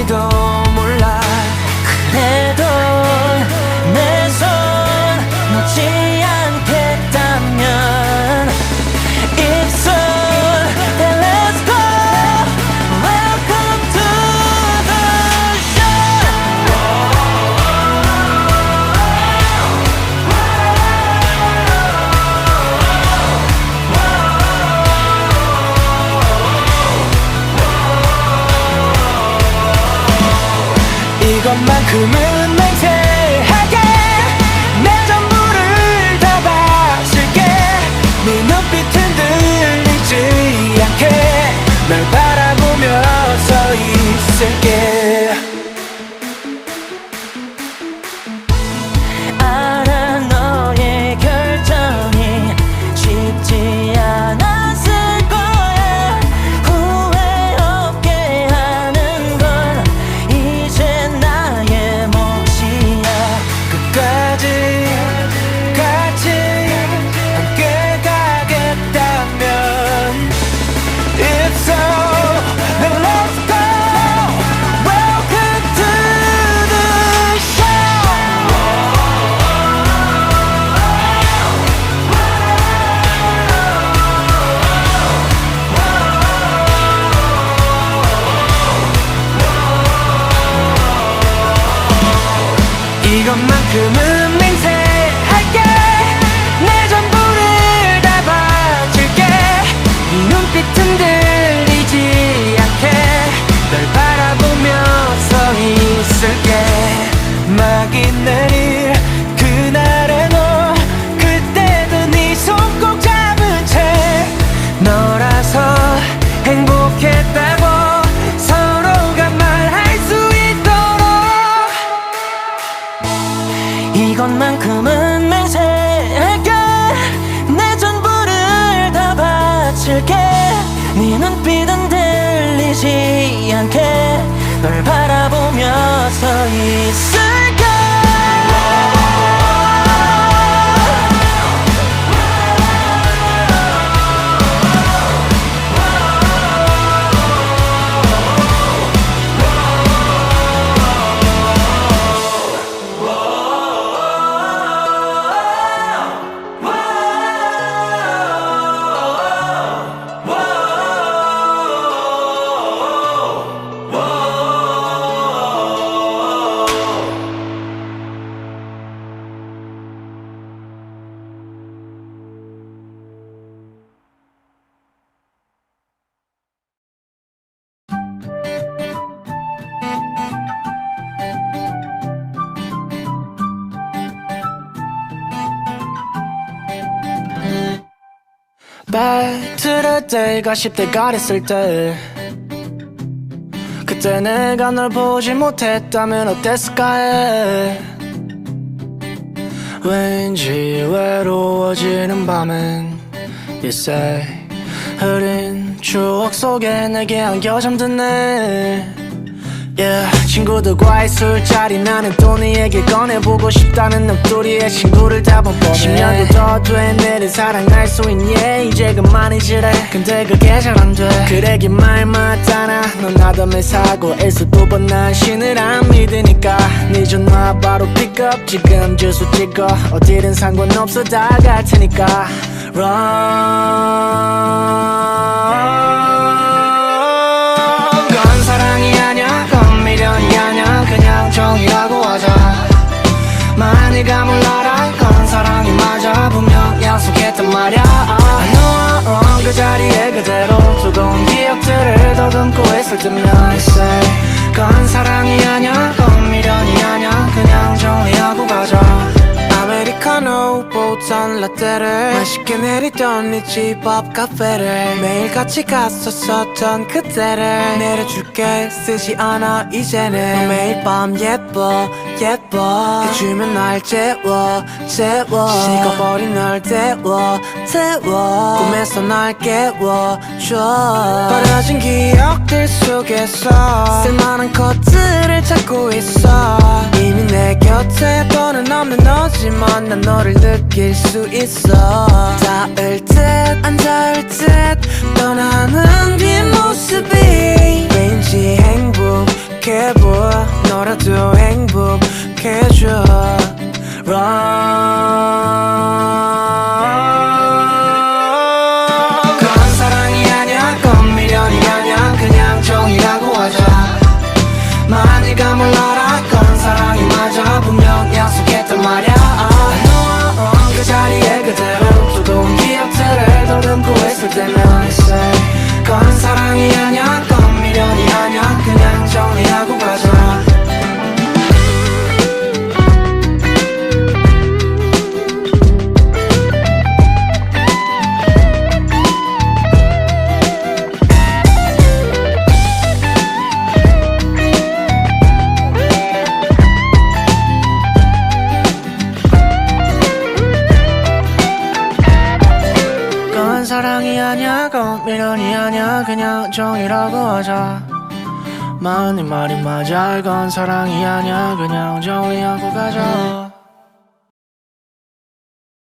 있 이것 이것만큼은 바라 말 들을 때가 10대가 됐을 때. 그때 내가 널 보지 못했다면 어땠을까 해. 왠지 외로워지는 밤엔 say 흐린 추억 속에 내게 안겨 잠드네 친구들과의 술자리 나는 또 네에게 꺼내보고 싶다는 넋두리에 친구를 다 뻔뻔해 10년도 더된 내를 사랑할 수 있니? 이제 그만이지래 근데 그게 잘 안돼. 그래 긴말 맞잖아. 넌 나담의 사고에서 두번 난 신을 안 믿으니까. 네 전화 바로 픽업. 지금 주소 찍어. 어디든 상관없어 다 갈 테니까. Run I say 건 사랑이 아 라떼를 맛있게 내리던 네집앞 카페를 매일 같이 갔었었던 그때를 내려줄게. 쓰지 않아 이제는 매일 밤 예뻐 예뻐. 해주면 날 재워 재워. 식어버린 널 데워 데워. 꿈에서 날 깨워줘. 버려진 기억들 속에서 쓸만한 것들을 찾고 있어. 이미 내 곁에 너는 없는 너지만 난 너를 느낄 수 있어. 닿을 듯 안 닿을 듯 떠나는 뒷모습이. 왠지 행복해 보여. 너라도 Run. 그건 사랑이 아니야. 그건 미련이 아니야. 그냥 정이라고 하자. 만일까 몰라 사랑이 그건 미련이 아니야 그냥 정이라고 하자. 마흔이 말이 맞아 이건 사랑이 아니야 그냥 정리하고 가자